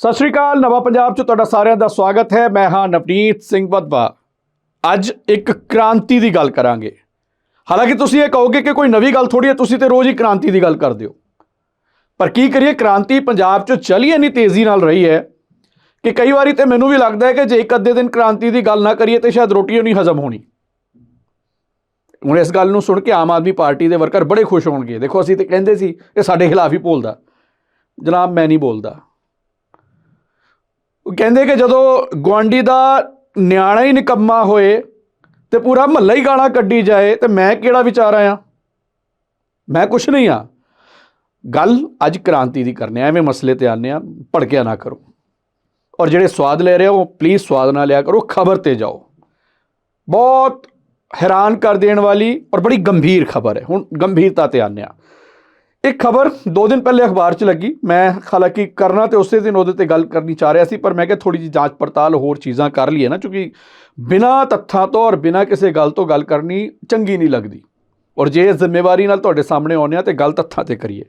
ਸਤਿ ਸ਼੍ਰੀ ਅਕਾਲ, ਨਵਾਂ ਪੰਜਾਬ 'ਚ ਤੁਹਾਡਾ ਸਾਰਿਆਂ ਦਾ ਸਵਾਗਤ ਹੈ। ਮੈਂ ਹਾਂ ਨਵਨੀਤ ਸਿੰਘ ਵਧਵਾ। ਅੱਜ ਇੱਕ ਕ੍ਰਾਂਤੀ ਦੀ ਗੱਲ ਕਰਾਂਗੇ। ਹਾਲਾਂਕਿ ਤੁਸੀਂ ਇਹ ਕਹੋਗੇ ਕਿ ਕੋਈ ਨਵੀਂ ਗੱਲ ਥੋੜੀ ਹੈ, ਤੁਸੀਂ ਤੇ ਰੋਜ਼ ਹੀ ਕ੍ਰਾਂਤੀ ਦੀ ਗੱਲ ਕਰਦੇ ਹੋ। ਪਰ ਕੀ ਕਰੀਏ, ਕ੍ਰਾਂਤੀ ਪੰਜਾਬ 'ਚ ਚਲੀ ਇੰਨੀ ਤੇਜ਼ੀ ਨਾਲ ਰਹੀ ਹੈ ਕਿ ਕਈ ਵਾਰੀ ਤੇ ਮੈਨੂੰ ਵੀ ਲੱਗਦਾ ਹੈ ਕਿ ਜੇ ਇੱਕ ਅੱਧੇ ਦਿਨ ਕ੍ਰਾਂਤੀ ਦੀ ਗੱਲ ਨਾ ਕਰੀਏ ਤੇ ਸ਼ਾਇਦ ਰੋਟੀ ਓ ਨਹੀਂ ਹਜ਼ਮ ਹੋਣੀ। ਹੁਣ ਇਸ ਗੱਲ ਨੂੰ ਸੁਣ ਕੇ ਆਮ ਆਦਮੀ ਪਾਰਟੀ ਦੇ ਵਰਕਰ ਬੜੇ ਖੁਸ਼ ਹੋਣਗੇ। ਦੇਖੋ ਅਸੀਂ ਤੇ ਕਹਿੰਦੇ ਸੀ ਇਹ ਸਾਡੇ ਖਿਲਾਫ ਹੀ ਬੋਲਦਾ ਜਨਾਬ, ਮੈਂ ਨਹੀਂ ਬੋਲਦਾ। ਉਹ ਕਹਿੰਦੇ ਕਿ ਜਦੋਂ ਗੁਆਂਢੀ ਦਾ ਨਿਆਣਾ ਹੀ ਨਿਕੰਮਾ ਹੋਏ ਤੇ ਪੂਰਾ ਮਹੱਲਾ ਹੀ ਗਾਲਾਂ ਕੱਢੀ ਜਾਏ, ਤੇ ਮੈਂ ਕਿਹੜਾ ਵਿਚਾਰਾ ਆ ਮੈਂ ਕੁਛ ਨਹੀਂ ਆ। ਗੱਲ ਅੱਜ ਕ੍ਰਾਂਤੀ ਦੀ ਕਰਨੇ ਆ, ਐਵੇਂ ਮਸਲੇ ਤੇ ਆਨੇ ਆ, ਭੜਕਿਆ ਨਾ ਕਰੋ। ਔਰ ਜਿਹੜੇ ਸਵਾਦ ਲੈ ਰਹੇ ਹੋ ਉਹ ਪਲੀਜ਼ ਸਵਾਦ ਨਾ ਲਿਆ ਕਰੋ, ਖਬਰ ਤੇ ਜਾਓ। ਬਹੁਤ ਹੈਰਾਨ ਕਰ ਦੇਣ ਵਾਲੀ ਔਰ ਬੜੀ ਗੰਭੀਰ ਖਬਰ ਹੈ। ਹੁਣ ਗੰਭੀਰਤਾ ਤੇ ਆਨੇ ਆ। ਇੱਕ ਖਬਰ ਦੋ ਦਿਨ ਪਹਿਲੇ ਅਖਬਾਰ 'ਚ ਲੱਗੀ। ਮੈਂ ਹਾਲਾਂਕਿ ਕਰਨਾ ਤੇ ਉਸੇ ਦਿਨ ਉਹਦੇ ਤੇ ਗੱਲ ਕਰਨੀ ਚਾਹ ਰਿਹਾ ਸੀ, ਪਰ ਮੈਂ ਕਿਹਾ ਥੋੜੀ ਜਿਹੀ ਜਾਂਚ ਪੜਤਾਲ ਹੋਰ ਚੀਜ਼ਾਂ ਕਰ ਲਈਏ ਨਾ, ਕਿਉਂਕਿ ਬਿਨਾਂ ਤੱਥਾਂ ਤੋਂ ਔਰ ਬਿਨਾਂ ਕਿਸੇ ਗੱਲ ਤੋਂ ਗੱਲ ਕਰਨੀ ਚੰਗੀ ਨਹੀਂ ਲੱਗਦੀ। ਔਰ ਜੇ ਜ਼ਿੰਮੇਵਾਰੀ ਨਾਲ ਤੁਹਾਡੇ ਸਾਹਮਣੇ ਆਉਂਦੇ ਆ ਤੇ ਗੱਲ ਤੱਥਾਂ ਤੇ ਕਰੀਏ।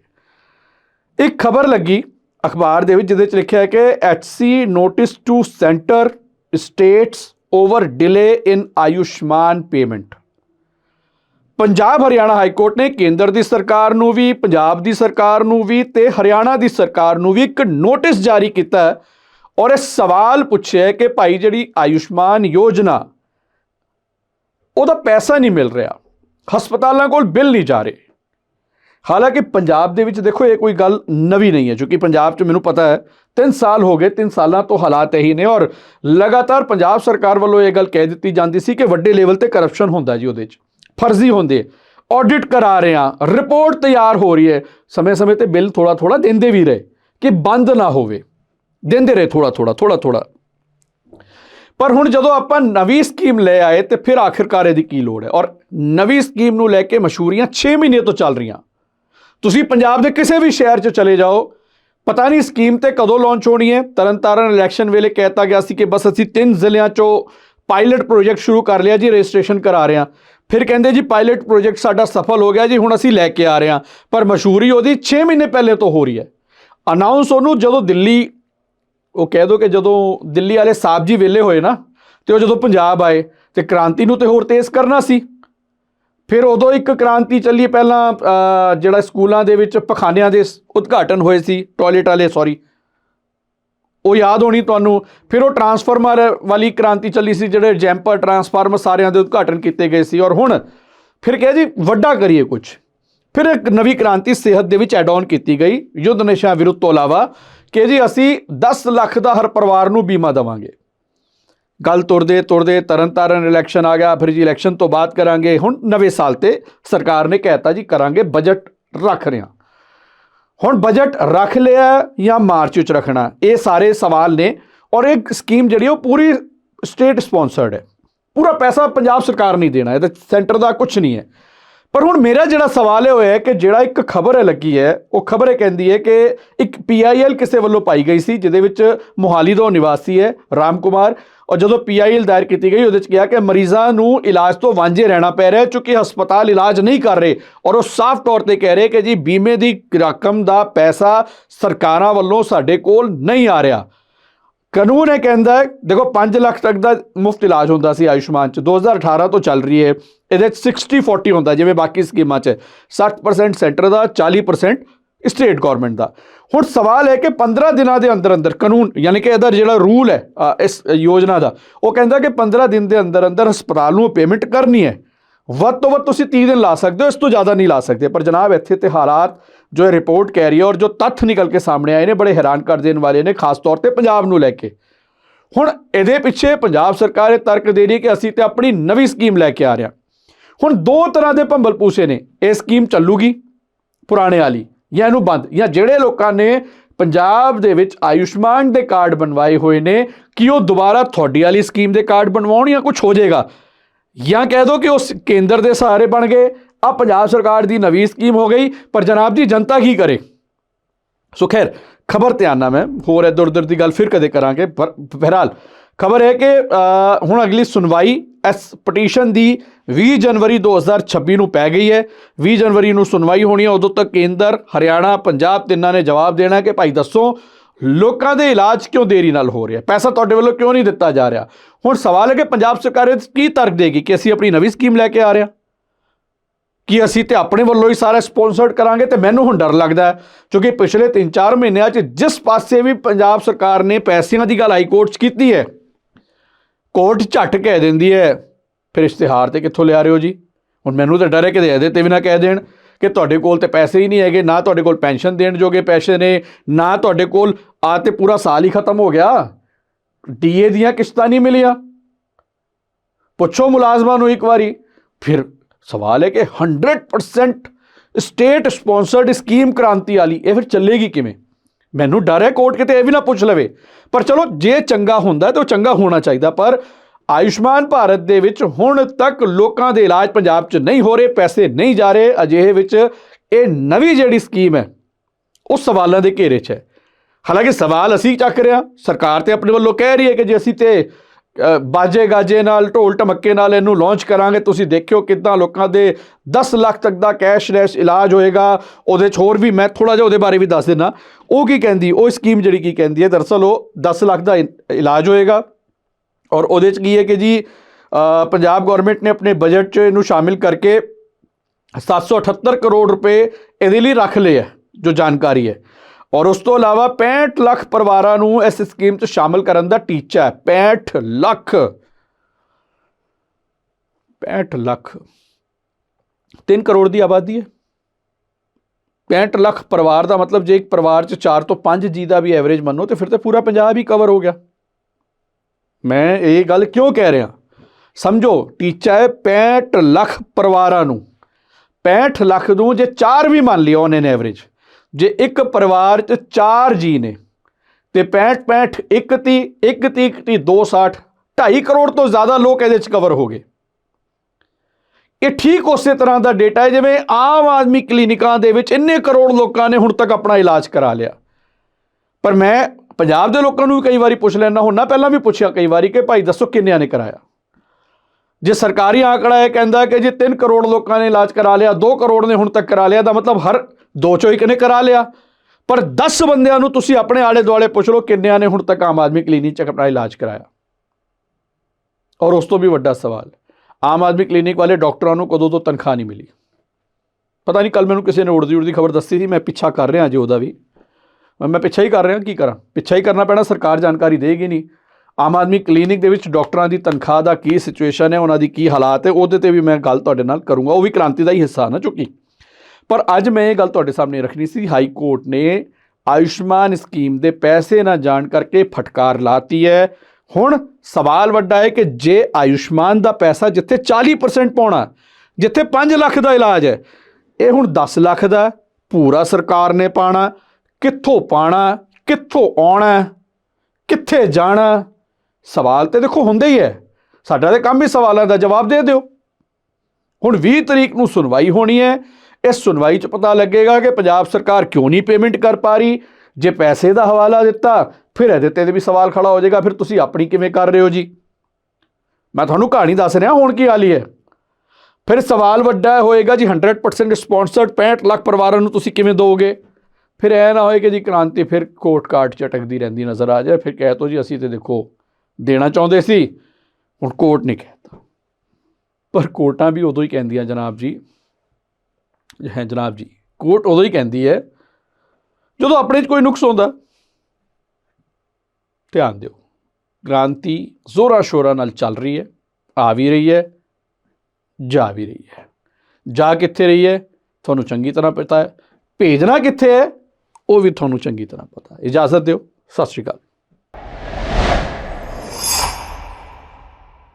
ਇੱਕ ਖਬਰ ਲੱਗੀ ਅਖਬਾਰ ਦੇ ਵਿੱਚ, ਜਿਹਦੇ 'ਚ ਲਿਖਿਆ ਹੈ ਕਿ HC notice to centre states over delay in Ayushman payment. Punjab Haryana high court ਨੇ ਕੇਂਦਰ ਦੀ ਸਰਕਾਰ ਨੂੰ ਵੀ, ਪੰਜਾਬ ਦੀ ਸਰਕਾਰ ਨੂੰ ਵੀ ਤੇ ਹਰਿਆਣਾ ਦੀ ਸਰਕਾਰ ਨੂੰ ਵੀ ਇੱਕ ਨੋਟਿਸ ਜਾਰੀ ਕੀਤਾ ਔਰ ਇਹ ਸਵਾਲ ਪੁੱਛਿਆ ਕਿ ਭਾਈ ਜਿਹੜੀ ਆਯੁਸ਼ਮਾਨ ਯੋਜਨਾ, ਉਹਦਾ ਪੈਸਾ ਨਹੀਂ ਮਿਲ ਰਿਹਾ, ਹਸਪਤਾਲਾਂ ਕੋਲ ਬਿੱਲ ਨਹੀਂ ਜਾ ਰਹੇ। ਹਾਲਾਂਕਿ ਪੰਜਾਬ ਦੇ ਵਿੱਚ ਦੇਖੋ, ਇਹ ਕੋਈ ਗੱਲ ਨਵੀਂ ਨਹੀਂ ਹੈ ਕਿਉਂਕਿ ਪੰਜਾਬ 'ਚ ਮੈਨੂੰ ਪਤਾ ਹੈ 3 ਸਾਲ ਹੋ ਗਏ 3 ਸਾਲਾਂ ਤੋਂ ਹਾਲਾਤ ਇਹੀ ਨੇ ਔਰ ਲਗਾਤਾਰ ਪੰਜਾਬ ਸਰਕਾਰ ਵੱਲੋਂ ਇਹ ਗੱਲ ਕਹਿ ਦਿੱਤੀ ਜਾਂਦੀ ਸੀ ਕਿ ਵੱਡੇ ਲੈਵਲ ਤੇ ਕਰਪਸ਼ਨ ਹੁੰਦਾ ਜੀ ਉਹਦੇ 'ਚ। ਫਰਜ਼ੀ ਹੁੰਦੇ ਆਡਿਟ ਕਰਾ ਰਹੇ ਆ ਰਿਪੋਰਟ ਤਿਆਰ ਹੋ ਰਹੀ ਹੈ। ਸਮੇਂ-ਸਮੇਂ ਤੇ ਬਿੱਲ ਥੋੜਾ ਥੋੜਾ ਦਿੰਦੇ ਵੀ ਰਹੇ ਕਿ ਬੰਦ ਨਾ ਹੋਵੇ। ਦਿੰਦੇ ਰਹੇ ਥੋੜਾ ਥੋੜਾ ਥੋੜਾ ਥੋੜਾ ਪਰ ਹੁਣ ਜਦੋਂ ਆਪਾਂ ਨਵੀਂ ਸਕੀਮ ਲੈ ਆਏ ਤੇ ਫਿਰ ਆਖਿਰਕਾਰ ਇਹਦੀ ਕੀ ਲੋੜ ਹੈ? ਔਰ ਨਵੀਂ ਸਕੀਮ ਨੂੰ ਲੈ ਕੇ ਮਸ਼ਹੂਰੀਆਂ 6 ਮਹੀਨੇ ਤੋਂ ਚੱਲ ਰਹੀਆਂ। ਤੁਸੀਂ ਪੰਜਾਬ ਦੇ ਕਿਸੇ ਵੀ ਸ਼ਹਿਰ 'ਚ ਚਲੇ ਜਾਓ, ਪਤਾ ਨਹੀਂ ਸਕੀਮ ਤੇ ਕਦੋਂ ਲਾਂਚ ਹੋਣੀ ਹੈ। ਤਰਨਤਾਰਨ ਇਲੈਕਸ਼ਨ ਵੇਲੇ ਕਹਿਤਾ ਗਿਆ ਸੀ ਕਿ ਬਸ ਅਸੀਂ ਤਿੰਨ ਜ਼ਿਲ੍ਹਿਆਂ 'ਚੋਂ ਪਾਇਲਟ ਪ੍ਰੋਜੈਕਟ ਸ਼ੁਰੂ ਕਰ ਲਿਆ ਜੀ ਰਜਿਸਟ੍ਰੇਸ਼ਨ ਕਰਾ ਰਹੇ ਹਾਂ। ਫਿਰ ਕਹਿੰਦੇ ਜੀ ਪਾਇਲਟ ਪ੍ਰੋਜੈਕਟ ਸਾਡਾ ਸਫਲ ਹੋ ਗਿਆ ਜੀ, ਹੁਣ ਅਸੀਂ ਲੈ ਕੇ ਆ ਰਹੇ ਹਾਂ। ਪਰ ਮਸ਼ਹੂਰੀ ਉਹਦੀ 6 ਮਹੀਨੇ ਪਹਿਲੇ ਤੋਂ ਹੋ ਰਹੀ ਹੈ। ਅਨਾਉਂਸ ਉਹਨੂੰ ਜਦੋਂ ਦਿੱਲੀ, ਉਹ ਕਹਿ ਦੋ ਕਿ ਜਦੋਂ ਦਿੱਲੀ ਵਾਲੇ ਸਾਹਿਬ ਜੀ ਵੇਲੇ ਹੋਏ ਨਾ, ਤੇ ਉਹ ਜਦੋਂ ਪੰਜਾਬ ਆਏ, ਤੇ ਕ੍ਰਾਂਤੀ ਨੂੰ ਤੇ ਹੋਰ ਤੇਜ਼ ਕਰਨਾ ਸੀ। ਫਿਰ ਉਦੋਂ ਇੱਕ ਕ੍ਰਾਂਤੀ ਚੱਲੀ, ਪਹਿਲਾਂ ਜਿਹੜਾ ਸਕੂਲਾਂ ਦੇ ਵਿੱਚ ਪਖਾਨਿਆਂ ਦੇ ਉਦਘਾਟਨ ਹੋਏ ਸੀ ਟਾਇਲਟ ਵਾਲੇ ਸੌਰੀ ਉਹ ਯਾਦ ਹੋਣੀ ਤੁਹਾਨੂੰ। ਫਿਰ ਉਹ ਟਰਾਂਸਫਾਰਮਰ ਵਾਲੀ ਕ੍ਰਾਂਤੀ ਚੱਲੀ ਸੀ, ਜਿਹੜੇ ਜੈਂਪਰ ਟਰਾਂਸਫਾਰਮਰ ਸਾਰਿਆਂ ਦੇ ਉਦਘਾਟਨ ਕੀਤੇ ਗਏ ਸੀ। ਔਰ ਹੁਣ ਫਿਰ ਕਿਹਾ ਜੀ, ਵੱਡਾ ਕਰੀਏ ਕੁਝ। ਫਿਰ ਇੱਕ ਨਵੀਂ ਕ੍ਰਾਂਤੀ ਸਿਹਤ ਦੇ ਵਿੱਚ ਐਡ ਆਨ ਕੀਤੀ ਗਈ। ਯੁੱਧ ਨਸ਼ਾ ਵਿਰੁੱਧ ਤੋਂ ਇਲਾਵਾ ਕਿ ਜੀ, ਅਸੀਂ 10 ਲੱਖ ਦਾ ਹਰ ਪਰਿਵਾਰ ਨੂੰ ਬੀਮਾ ਦੇਵਾਂਗੇ। ਗੱਲ ਤੁਰਦੇ ਤੁਰਦੇ ਤਰਨਤਾਰਨ ਇਲੈਕਸ਼ਨ ਆ ਗਿਆ। ਫਿਰ ਜੀ ਇਲੈਕਸ਼ਨ ਤੋਂ ਬਾਅਦ ਕਰਾਂਗੇ। ਹੁਣ ਨਵੇਂ ਸਾਲ ਤੇ ਸਰਕਾਰ ਨੇ ਕਹਿਤਾ ਜੀ, ਕਰਾਂਗੇ ਬਜਟ ਰੱਖ ਰਹੇ। ਹਾਂ ਹੁਣ ਬਜਟ ਰੱਖ ਲਿਆ ਜਾਂ ਮਾਰਚ ਵਿੱਚ ਰੱਖਣਾ? ਇਹ ਸਾਰੇ ਸਵਾਲ ਨੇ ਔਰ ਇੱਕ ਸਕੀਮ ਜਿਹੜੀ ਉਹ ਪੂਰੀ ਸਟੇਟ ਸਪਾਂਸਰਡ ਹੈ। ਪੂਰਾ ਪੈਸਾ ਪੰਜਾਬ ਸਰਕਾਰ ਨਹੀਂ ਦੇਣਾ, ਇਹ ਤਾਂ ਸੈਂਟਰ ਦਾ ਕੁਝ ਨਹੀਂ ਹੈ। ਪਰ ਹੁਣ ਮੇਰਾ ਜਿਹੜਾ ਸਵਾਲ ਇਹ ਹੋਇਆ ਹੈ ਕਿ ਜਿਹੜਾ ਇੱਕ ਖਬਰ ਹੈ ਲੱਗੀ ਹੈ, ਉਹ ਖਬਰ ਇਹ ਕਹਿੰਦੀ ਹੈ ਕਿ ਇੱਕ ਪੀਆਈਐਲ ਕਿਸੇ ਵੱਲੋਂ ਪਾਈ ਗਈ ਸੀ, ਜਿਹਦੇ ਵਿੱਚ ਮੋਹਾਲੀ ਦਾ ਉਹ ਨਿਵਾਸੀ ਹੈ, ਰਾਮ ਕੁਮਾਰ। ਔਰ ਜਦੋਂ ਪੀਆਈਐਲ ਦਾਇਰ ਕੀਤੀ ਗਈ, ਉਹਦੇ ਵਿੱਚ ਕਿਹਾ ਕਿ ਮਰੀਜ਼ਾਂ ਨੂੰ ਇਲਾਜ ਤੋਂ ਵਾਂਝੇ ਰਹਿਣਾ ਪੈ ਰਿਹਾ ਕਿਉਂਕਿ ਹਸਪਤਾਲ ਇਲਾਜ ਨਹੀਂ ਕਰ ਰਹੇ। ਔਰ ਉਹ ਸਾਫ਼ ਤੌਰ ਤੇ ਕਹਿ ਰਹੇ ਕਿ ਜੀ, ਬੀਮੇ ਦੀ ਰਕਮ ਦਾ ਪੈਸਾ ਸਰਕਾਰਾਂ ਵੱਲੋਂ ਸਾਡੇ ਕੋਲ ਨਹੀਂ ਆ ਰਿਹਾ। ਕਾਨੂੰਨ ਇਹ ਕਹਿੰਦਾ ਦੇਖੋ 5 ਲੱਖ ਤੱਕ ਦਾ ਮੁਫਤ ਇਲਾਜ ਹੁੰਦਾ ਸੀ ਆਯੁਸ਼ਮਾਨ ਚ। 2018 ਤੋਂ ਚੱਲ ਰਹੀ ਹੈ। ਇਹਦੇ 'ਚ 60 40 ਹੁੰਦਾ, ਜਿਵੇਂ ਬਾਕੀ ਸਕੀਮਾਂ 'ਚ। 60% ਸੈਂਟਰ ਦਾ 40% ਸਟੇਟ ਗਵਰਨਮੈਂਟ ਦਾ। ਹੁਣ ਸਵਾਲ ਹੈ ਕਿ 15 ਦਿਨਾਂ ਦੇ ਅੰਦਰ ਅੰਦਰ ਕਾਨੂੰਨ, ਯਾਨੀ ਕਿ ਇਹਦਾ ਜਿਹੜਾ ਰੂਲ ਹੈ ਇਸ ਯੋਜਨਾ ਦਾ, ਉਹ ਕਹਿੰਦਾ ਕਿ 15 ਦਿਨ ਦੇ ਅੰਦਰ ਅੰਦਰ ਹਸਪਤਾਲ ਨੂੰ ਪੇਮੈਂਟ ਕਰਨੀ ਹੈ। ਵੱਧ ਤੋਂ ਵੱਧ ਤੁਸੀਂ 30 ਦਿਨ ਲਾ ਸਕਦੇ ਹੋ, ਇਸ ਤੋਂ ਜ਼ਿਆਦਾ ਨਹੀਂ ਲਾ ਸਕਦੇ। ਪਰ ਜਨਾਬ, ਇੱਥੇ ਤੇ ਹਾਲਾਤ ਜੋ ਇਹ ਰਿਪੋਰਟ ਕਹਿ ਰਹੀ ਹੈ ਔਰ ਜੋ ਤੱਥ ਨਿਕਲ ਕੇ ਸਾਹਮਣੇ ਆਏ ਨੇ, ਬੜੇ ਹੈਰਾਨ ਕਰ ਦੇਣ ਵਾਲੇ ਨੇ, ਖਾਸ ਤੌਰ ਤੇ ਪੰਜਾਬ ਨੂੰ ਲੈ ਕੇ। ਹੁਣ ਇਹਦੇ ਪਿੱਛੇ ਪੰਜਾਬ ਸਰਕਾਰ ਇਹ ਤਰਕ ਦੇ ਰਹੀ ਹੈ ਕਿ ਅਸੀਂ ਤੇ ਆਪਣੀ ਨਵੀਂ ਸਕੀਮ ਲੈ ਕੇ ਆ ਰਹੇ ਹਾਂ। ਹੁਣ ਦੋ ਤਰ੍ਹਾਂ ਦੇ ਭੰਬਲ ਪੂਸੇ ਨੇ, ਇਹ ਸਕੀਮ ਚੱਲੂਗੀ ਪੁਰਾਣੇ ਵਾਲੀ। ਜਾਂ ਇਹਨੂੰ ਬੰਦ, ਜਾਂ ਜਿਹੜੇ ਲੋਕਾਂ ਨੇ ਪੰਜਾਬ ਦੇ ਵਿੱਚ ਆਯੁਸ਼ਮਾਨ ਦੇ ਕਾਰਡ ਬਣਵਾਏ ਹੋਏ ਨੇ, ਕਿ ਉਹ ਦੁਬਾਰਾ ਤੁਹਾਡੀ ਵਾਲੀ ਸਕੀਮ ਦੇ ਕਾਰਡ ਬਣਵਾਉਣ ਜਾਂ ਕੁਝ ਹੋ ਜਾਏਗਾ? ਜਾਂ ਕਹਿ ਦੋ ਕਿ ਉਸ ਕੇਂਦਰ ਦੇ ਸਹਾਰੇ ਬਣ ਗਏ ਆ ਪੰਜਾਬ ਸਰਕਾਰ ਦੀ ਨਵੀਂ ਸਕੀਮ ਹੋ ਗਈ, ਪਰ ਜਨਾਬ ਦੀ ਜਨਤਾ ਕੀ ਕਰੇ? ਸੋ ਖੈਰ, ਖਬਰ ਧਿਆਨ ਆਨਾ ਮੈਂ ਹੋਰ ਇੱਧਰ ਉੱਧਰ ਦੀ ਗੱਲ ਫਿਰ ਕਦੇ ਕਰਾਂਗੇ, ਪਰ ਬਹਰਾਲ ਖਬਰ ਹੈ ਕਿ ਹੁਣ ਅਗਲੀ ਸੁਣਵਾਈ ਇਸ ਪਟੀਸ਼ਨ ਦੀ 20 ਜਨਵਰੀ 2026 ਨੂੰ ਪੈ ਗਈ ਹੈ। 20 ਜਨਵਰੀ ਨੂੰ ਸੁਣਵਾਈ ਹੋਣੀ ਹੈ, ਉਦੋਂ ਤੱਕ ਕੇਂਦਰ, ਹਰਿਆਣਾ, ਪੰਜਾਬ ਤਿੰਨਾਂ ਨੇ ਜਵਾਬ ਦੇਣਾ ਕਿ ਭਾਈ ਦੱਸੋ, ਲੋਕਾਂ ਦੇ ਇਲਾਜ ਕਿਉਂ ਦੇਰੀ ਨਾਲ ਹੋ ਰਿਹਾ? ਪੈਸਾ ਤੁਹਾਡੇ ਵੱਲੋਂ ਕਿਉਂ ਨਹੀਂ ਦਿੱਤਾ ਜਾ ਰਿਹਾ? ਹੁਣ ਸਵਾਲ ਹੈ ਕਿ ਪੰਜਾਬ ਸਰਕਾਰ ਇਹ ਕੀ ਤਰਕ ਦੇਗੀ? ਕਿ ਅਸੀਂ ਆਪਣੀ ਨਵੀਂ ਸਕੀਮ ਲੈ ਕੇ ਆ ਰਹੇ ਹਾਂ? ਕਿ ਅਸੀਂ ਤੇ ਆਪਣੇ ਵੱਲੋਂ ਹੀ ਸਾਰਾ ਸਪਾਂਸਰਡ ਕਰਾਂਗੇ? ਤੇ ਮੈਨੂੰ ਹੁਣ ਡਰ ਲੱਗਦਾ ਕਿਉਂਕਿ ਪਿਛਲੇ 3-4 ਮਹੀਨਿਆਂ 'ਚ ਜਿਸ ਪਾਸੇ ਵੀ ਪੰਜਾਬ ਸਰਕਾਰ ਨੇ ਪੈਸਿਆਂ ਦੀ ਗੱਲ ਹਾਈ ਕੋਰਟ 'ਚ ਕੀਤੀ ਹੈ ਕੋਰਟ ਝੱਟ ਕਹਿ ਦਿੰਦੀ ਹੈ, ਫਿਰ ਇਸ਼ਤਿਹਾਰ ਤੇ ਕਿੱਥੋਂ ਲਿਆ ਰਹੇ ਹੋ ਜੀ? ਹੁਣ ਮੈਨੂੰ ਤਾਂ ਡਰ ਹੈ ਕਿ ਇਹਦੇ ਤੇ ਵੀ ਨਾ ਕਹਿ ਦੇਣ ਕਿ ਤੁਹਾਡੇ ਕੋਲ ਤੇ ਪੈਸੇ ਹੀ ਨਹੀਂ ਹੈਗੇ, ਨਾ ਤੁਹਾਡੇ ਕੋਲ ਪੈਨਸ਼ਨ ਦੇਣ ਜੋਗੇ ਪੈਸੇ ਨੇ, ਨਾ ਤੁਹਾਡੇ ਕੋਲ ਆ ਤੇ ਪੂਰਾ ਸਾਲ ਹੀ ਖਤਮ ਹੋ ਗਿਆ। ਡੀਏ ਦੀਆਂ ਕਿਸ਼ਤਾਂ ਨਹੀਂ ਮਿਲੀਆਂ। ਪੁੱਛੋ ਮੁਲਾਜ਼ਮਾਂ ਨੂੰ ਇੱਕ ਵਾਰੀ। ਫਿਰ ਸਵਾਲ ਹੈ ਕਿ 100% ਸਟੇਟ ਸਪਾਂਸਰਡ ਸਕੀਮ ਕ੍ਰਾਂਤੀ ਵਾਲੀ, ਇਹ ਫਿਰ ਚੱਲੇਗੀ ਕਿਵੇਂ? ਮੈਨੂੰ ਡਰ ਹੈ ਕੋਰਟ ਕਿਤੇ ਇਹ ਵੀ ਨਾ ਪੁੱਛ ਲਵੇ। ਪਰ ਚਲੋ, ਜੇ ਚੰਗਾ ਹੁੰਦਾ ਤਾਂ ਉਹ ਚੰਗਾ ਹੋਣਾ ਚਾਹੀਦਾ। ਪਰ ਆਯੁਸ਼ਮਾਨ ਭਾਰਤ ਦੇ ਵਿੱਚ ਹੁਣ ਤੱਕ ਲੋਕਾਂ ਦੇ ਇਲਾਜ ਪੰਜਾਬ 'ਚ ਨਹੀਂ ਹੋ ਰਹੇ, ਪੈਸੇ ਨਹੀਂ ਜਾ ਰਹੇ। ਅਜਿਹੇ ਵਿੱਚ ਇਹ ਨਵੀਂ ਜਿਹੜੀ ਸਕੀਮ ਹੈ ਉਹ ਸਵਾਲਾਂ ਦੇ ਘੇਰੇ 'ਚ ਹੈ। ਹਾਲਾਂਕਿ ਸਵਾਲ ਅਸੀਂ ਚੱਕ ਰਹੇ ਹਾਂ। ਸਰਕਾਰ ਤੇ ਆਪਣੇ ਵੱਲੋਂ ਕਹਿ ਰਹੀ ਹੈ ਕਿ ਜੇ ਅਸੀਂ ਤੇ ਬਾਜੇ ਗਾਜੇ ਨਾਲ, ਢੋਲ ਢਮੱਕੇ ਨਾਲ ਇਹਨੂੰ ਲਾਂਚ ਕਰਾਂਗੇ। ਤੁਸੀਂ ਦੇਖਿਓ ਕਿੱਦਾਂ ਲੋਕਾਂ ਦੇ 10 ਲੱਖ ਤੱਕ ਦਾ ਕੈਸ਼ਲੈਸ ਇਲਾਜ ਹੋਏਗਾ। ਉਹਦੇ 'ਚ ਹੋਰ ਵੀ ਮੈਂ ਥੋੜਾ ਜਿਹਾ ਉਹਦੇ ਬਾਰੇ ਵੀ ਦੱਸ ਦਿੰਦਾ। ਉਹ ਕੀ ਕਹਿੰਦੀ, ਉਹ ਸਕੀਮ ਜਿਹੜੀ ਕੀ ਕਹਿੰਦੀ ਹੈ, ਦਰਅਸਲ ਉਹ 10 ਲੱਖ ਦਾ ਇਲਾਜ ਹੋਏਗਾ। ਔਰ ਉਹਦੇ 'ਚ ਕੀ ਹੈ ਕਿ ਜੀ ਪੰਜਾਬ ਗਵਰਨਮੈਂਟ ਨੇ ਆਪਣੇ ਬਜਟ 'ਚ ਇਹਨੂੰ ਸ਼ਾਮਿਲ ਕਰਕੇ 778 ਕਰੋੜ ਰੁਪਏ ਇਹਦੇ ਲਈ ਰੱਖ ਲਏ ਹੈ, ਜੋ ਜਾਣਕਾਰੀ ਹੈ। ਔਰ ਉਸ ਤੋਂ ਇਲਾਵਾ 65 ਲੱਖ ਪਰਿਵਾਰਾਂ ਨੂੰ ਇਸ ਸਕੀਮ 'ਚ ਸ਼ਾਮਿਲ ਕਰਨ ਦਾ ਟੀਚਾ ਹੈ। 65 ਲੱਖ। 65 ਲੱਖ। 3 ਕਰੋੜ ਦੀ ਆਬਾਦੀ ਹੈ। 65 ਲੱਖ ਪਰਿਵਾਰ ਦਾ ਮਤਲਬ ਜੇ ਇੱਕ ਪਰਿਵਾਰ 'ਚ 4 ਤੋਂ 5 ਜੀ ਦਾ ਵੀ ਐਵਰੇਜ ਮੰਨੋ ਤੇ ਫਿਰ ਤੇ ਪੂਰਾ ਪੰਜਾਬ ਹੀ ਕਵਰ ਹੋ ਗਿਆ। ਮੈਂ ਇਹ ਗੱਲ ਕਿਉਂ ਕਹਿ ਰਿਹਾ? ਸਮਝੋ, ਟੀਚਾ ਹੈ 65 ਲੱਖ ਪਰਿਵਾਰਾਂ ਨੂੰ। 65 ਲੱਖ ਨੂੰ ਜੇ 4 ਵੀ ਮੰਨ ਲਿਆ ਉਹਨੇ ਨੇ ਐਵਰੇਜ ਜੇ ਇੱਕ ਪਰਿਵਾਰ 'ਚ ਚਾਰ ਜੀ ਨੇ ਤੇ 65 65 ਇੱਕ ਤੀ ਇੱਕ ਤੀ ਇੱਕ ਤੀ 260 2.5 ਕਰੋੜ ਤੋਂ ਜ਼ਿਆਦਾ ਲੋਕ ਇਹਦੇ 'ਚ ਕਵਰ ਹੋ ਗਏ। ਇਹ ਠੀਕ ਉਸੇ ਤਰ੍ਹਾਂ ਦਾ ਡੇਟਾ ਹੈ ਜਿਵੇਂ ਆਮ ਆਦਮੀ ਕਲੀਨਿਕਾਂ ਦੇ ਵਿੱਚ ਇੰਨੇ ਕਰੋੜ ਲੋਕਾਂ ਨੇ ਹੁਣ ਤੱਕ ਆਪਣਾ ਇਲਾਜ ਕਰਾ ਲਿਆ। ਪਰ ਮੈਂ ਪੰਜਾਬ ਦੇ ਲੋਕਾਂ ਨੂੰ ਵੀ ਕਈ ਵਾਰੀ ਪੁੱਛ ਲੈਣਾ ਹੁੰਦਾ ਪਹਿਲਾਂ ਵੀ ਪੁੱਛਿਆ ਕਈ ਵਾਰੀ ਕਿ ਭਾਈ ਦੱਸੋ ਕਿੰਨਿਆਂ ਨੇ ਕਰਾਇਆ? ਜੇ ਸਰਕਾਰੀ ਆંકੜਾ ਇਹ ਕਹਿੰਦਾ ਕਿ ਜੇ 3 ਕਰੋੜ ਲੋਕਾਂ ਨੇ ਇਲਾਜ ਕਰਾ ਲਿਆ 2 ਕਰੋੜ ਨੇ ਹੁਣ ਤੱਕ ਕਰਾ ਲਿਆ ਦਾ ਮਤਲਬ ਹਰ ਦੋ ਚੋਂ ਇੱਕ ਨੇ ਕਰਾ ਲਿਆ। ਪਰ 10 ਬੰਦਿਆਂ ਨੂੰ ਤੁਸੀਂ ਆਪਣੇ ਆਲੇ ਦੁਆਲੇ ਪੁੱਛ ਲਓ ਕਿੰਨਿਆਂ ਨੇ ਹੁਣ ਤੱਕ ਆਮ ਆਦਮੀ ਕਲੀਨਿਕ 'ਚ ਆਪਣਾ ਇਲਾਜ ਕਰਾਇਆ। ਔਰ ਉਸ ਤੋਂ ਵੀ ਵੱਡਾ ਸਵਾਲ, ਆਮ ਆਦਮੀ ਕਲੀਨਿਕ ਵਾਲੇ ਡਾਕਟਰਾਂ ਨੂੰ ਕਦੋਂ ਤੋਂ ਤਨਖਾਹ ਨਹੀਂ ਮਿਲੀ? ਪਤਾ ਨਹੀਂ ਕੱਲ ਮੈਨੂੰ ਕਿਸੇ ਨੇ ਉੜਦੀ ਉੜਦੀ ਖਬਰ ਦੱਸੀ ਸੀ, ਮੈਂ ਪਿੱਛਾ ਕਰ ਰਿਹਾ ਜੇ ਉਹਦਾ ਵੀ। ਮੈਂ ਪਿੱਛਾ ਹੀ ਕਰ ਰਿਹਾ, ਕੀ ਕਰਾਂ? ਪਿੱਛਾ ਹੀ ਕਰਨਾ ਪੈਣਾ, ਸਰਕਾਰ ਜਾਣਕਾਰੀ ਦੇਗੀ ਨਹੀਂ। ਆਮ ਆਦਮੀ ਕਲੀਨਿਕ ਦੇ ਵਿੱਚ ਡਾਕਟਰਾਂ ਦੀ ਤਨਖਾਹ ਦਾ ਕੀ ਸਿਚੁਏਸ਼ਨ ਹੈ, ਉਹਨਾਂ ਦੀ ਕੀ ਹਾਲਾਤ ਹੈ, ਉਹਦੇ ਤੇ ਵੀ ਮੈਂ ਗੱਲ ਤੁਹਾਡੇ ਨਾਲ ਕਰੂੰਗਾ। ਉਹ ਵੀ ਕ੍ਰਾਂਤੀ ਦਾ ਹੀ ਹਿੱਸਾ ਨਾ ਚੁੱਕੀ। ਪਰ ਅੱਜ ਮੈਂ ਇਹ ਗੱਲ ਤੁਹਾਡੇ ਸਾਹਮਣੇ ਰੱਖਣੀ ਸੀ ਹਾਈ ਕੋਰਟ ਨੇ ਆਯੁਸ਼ਮਾਨ ਸਕੀਮ ਦੇ ਪੈਸੇ ਨਾ ਜਾਣ ਕਰਕੇ ਫਟਕਾਰ ਲਾਤੀ ਹੈ। ਹੁਣ ਸਵਾਲ ਵੱਡਾ ਹੈ ਕਿ ਜੇ ਆਯੁਸ਼ਮਾਨ ਦਾ ਪੈਸਾ ਜਿੱਥੇ 40% ਪਾਉਣਾ, ਜਿੱਥੇ 5 ਲੱਖ ਦਾ ਇਲਾਜ ਹੈ, ਇਹ ਹੁਣ 10 ਲੱਖ ਦਾ ਪੂਰਾ ਸਰਕਾਰ ਨੇ ਪਾਣਾ, ਕਿੱਥੋਂ ਪਾਣਾ, ਕਿੱਥੋਂ ਆਉਣਾ, ਕਿੱਥੇ ਜਾਣਾ ਸਵਾਲ ਤੇ ਦੇਖੋ ਹੁੰਦੇ ਹੀ ਹੈ। ਸਾਡਾ ਤੇ ਕੰਮ ਹੀ ਸਵਾਲਾਂ ਦਾ ਜਵਾਬ ਦੇ ਦਿਓ। ਹੁਣ 20 ਤਰੀਕ ਨੂੰ ਸੁਣਵਾਈ ਹੋਣੀ ਹੈ। ਇਸ ਸੁਣਵਾਈ 'ਚ ਪਤਾ ਲੱਗੇਗਾ ਕਿ ਪੰਜਾਬ ਸਰਕਾਰ ਕਿਉਂ ਨਹੀਂ ਪੇਮੈਂਟ ਕਰ ਪਾ ਰਹੀ। ਜੇ ਪੈਸੇ ਦਾ ਹਵਾਲਾ ਦਿੱਤਾ, ਫਿਰ ਇਹਦੇ ਤੇ ਵੀ ਸਵਾਲ ਖੜਾ ਹੋ ਜਾਏਗਾ। ਫਿਰ ਤੁਸੀਂ ਆਪਣੀ ਕਿਵੇਂ ਕਰ ਰਹੇ ਹੋ ਜੀ? ਮੈਂ ਤੁਹਾਨੂੰ ਕਹਾਣੀ ਦੱਸ ਰਿਹਾ ਹੁਣ ਕੀ ਹਾਲੀ ਹੈ ਫਿਰ ਸਵਾਲ ਵੱਡਾ ਹੋਏਗਾ ਜੀ 100% ਸਪਾਂਸਰਡ 65 ਲੱਖ ਪਰਿਵਾਰਾਂ ਨੂੰ ਤੁਸੀਂ ਕਿਵੇਂ ਦੋਗੇ? ਫਿਰ ਐ ਨਾ ਹੋਏ ਕਿ ਜੀ ਕ੍ਰਾਂਤੀ ਫਿਰ ਕੋਰਟ ਕਾਰਟ ਚ ਅਟਕਦੀ ਰਹਿੰਦੀ ਨਜ਼ਰ ਆ ਜਾਏ। ਫਿਰ ਕਹਿ ਤੋ ਜੀ, ਅਸੀਂ ਤੇ ਦੇਖੋ ਦੇਣਾ ਚਾਹੁੰਦੇ ਸੀ, ਹੁਣ ਕੋਰਟ ਨੇ ਕਹਿਤਾ ਪਰ ਕੋਰਟਾਂ ਵੀ ਉਦੋਂ ਹੀ ਕਹਿੰਦੀਆਂ, ਜਨਾਬ ਜੀ ਹੈ ਜਨਾਬ ਜੀ, ਕੋਰਟ ਉਦੋਂ ਹੀ ਕਹਿੰਦੀ ਹੈ, ਜਦੋਂ ਆਪਣੇ 'ਚ ਕੋਈ ਨੁਕਸ ਹੁੰਦਾ, ਧਿਆਨ ਦਿਓ, ਕ੍ਰਾਂਤੀ ਜ਼ੋਰਾਂ ਸ਼ੋਰਾਂ ਨਾਲ ਚੱਲ ਰਹੀ ਹੈ, ਆ ਵੀ ਰਹੀ ਹੈ, ਜਾ ਵੀ ਰਹੀ ਹੈ। ਜਾ ਕਿੱਥੇ ਰਹੀ ਹੈ, ਤੁਹਾਨੂੰ ਚੰਗੀ ਤਰ੍ਹਾਂ ਪਤਾ ਹੈ, ਭੇਜਣਾ ਕਿੱਥੇ ਹੈ, ਉਹ ਵੀ ਤੁਹਾਨੂੰ ਚੰਗੀ ਤਰ੍ਹਾਂ ਪਤਾ ਇਜਾਜ਼ਤ ਦਿਓ, ਸਤਿ ਸ਼੍ਰੀ ਅਕਾਲ।